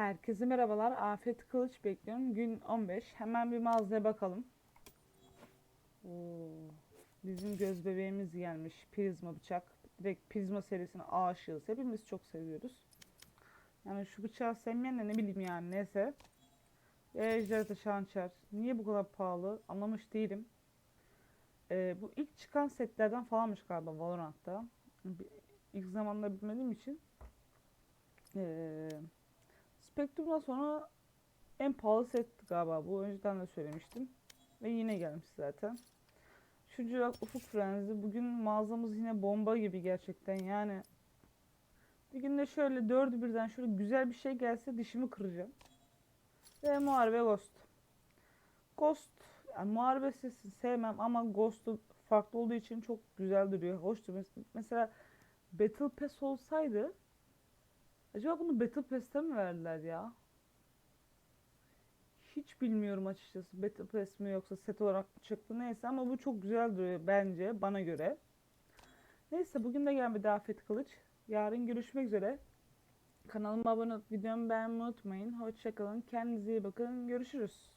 Herkese merhabalar. Afet Kılıç bekliyorum. Gün 15. Hemen bir mağazaya bakalım. Oo, bizim göz bebeğimiz gelmiş. Prizma bıçak. Direkt Prizma serisine aşığız. Hepimiz çok seviyoruz. Yani şu bıçağı sevmeyen de ne bileyim yani neyse. Ve Ejder Taşı Hançer. Niye bu kadar pahalı anlamış değilim. Ee, bu ilk çıkan setlerden falanmış galiba Valorant'ta. İlk zamanlar bilmediğim için. Ee, Spectrum'dan sonra en pahalı setti galiba bu. Önceden de söylemiştim. Ve yine gelmiş zaten. Şu Cürak Ufuk Frenzi. Bugün mağazamız yine bomba gibi gerçekten. Yani bir günde şöyle dördü birden şöyle güzel bir şey gelse dişimi kıracağım. Ve Muharebe Ghost. Ghost yani muharebe sesini sevmem ama Ghost'u farklı olduğu için çok güzel duruyor. Hoştu. Mes- Mesela Battle Pass olsaydı Acaba bunu Battle Pass'te mi verdiler ya? Hiç bilmiyorum açıkçası. Battle Pass mi yoksa set olarak mı çıktı neyse ama bu çok güzel duruyor bence bana göre. Neyse bugün de gelmedi Afet Kılıç. Yarın görüşmek üzere. Kanalıma abone olup videomu beğenmeyi unutmayın. Hoşçakalın. Kendinize iyi bakın. Görüşürüz.